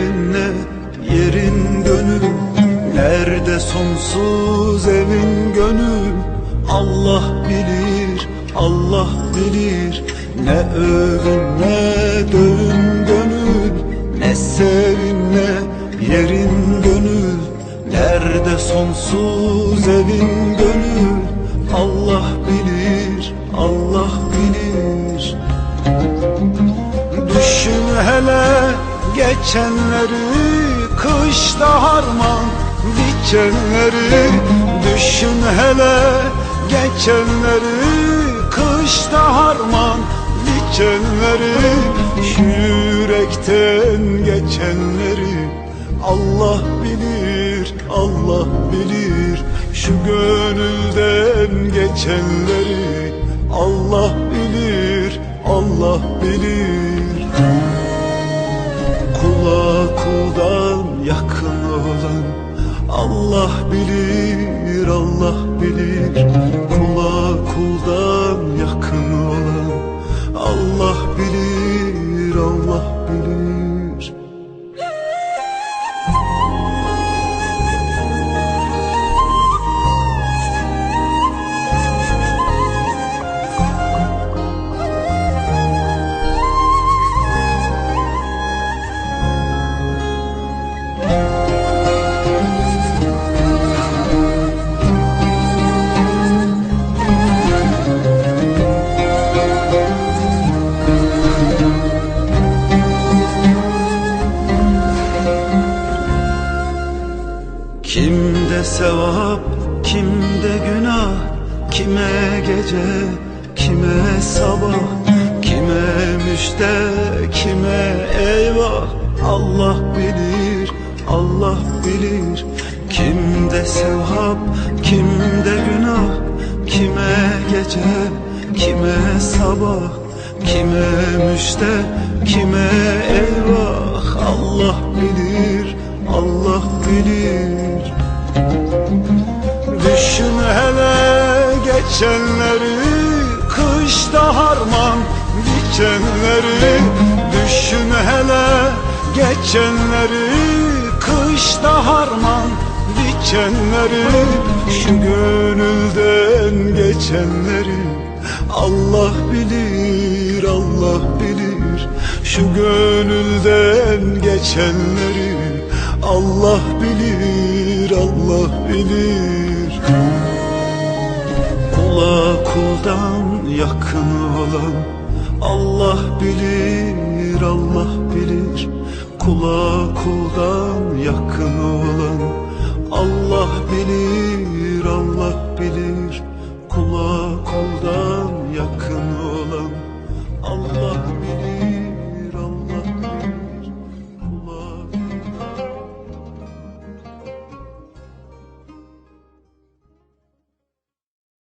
seninle yerin gönül Nerede sonsuz evin gönül Allah bilir, Allah bilir. Ne övün ne dövün gönül. Ne sevin ne yerin gönül. Nerede sonsuz evin gönül? Allah bilir, Allah bilir. Düşün hele geçenleri Kışta harman dikenleri Düşün hele. Geçenleri Kışta harman dikenleri Şu yürekten geçenleri Allah bilir, Allah bilir. Şu gönülden geçenleri Allah bilir, Allah bilir Kula kuldan yakın olan Allah bilir, Allah Kimde sevap, kimde günah? Kime gece, kime sabah? Kime müjde, kime eyvah? Allah bilir, Allah bilir. Kimde sevap, kimde günah? Kime gece, kime sabah? Kime müjde, kime eyvah? Allah bilir, Allah bilir. Düşün hele geçenleri Kışta harman dikenleri. Düşün hele geçenleri Kışta harman dikenleri. Şu gönülden geçenleri Allah bilir, Allah bilir. Şu gönülden geçenleri Allah bilir, Allah bilir. Kula kuldan yakın olan Allah bilir, Allah bilir. Kula kuldan yakın olan Allah bilir, Allah bilir. Kula kuldan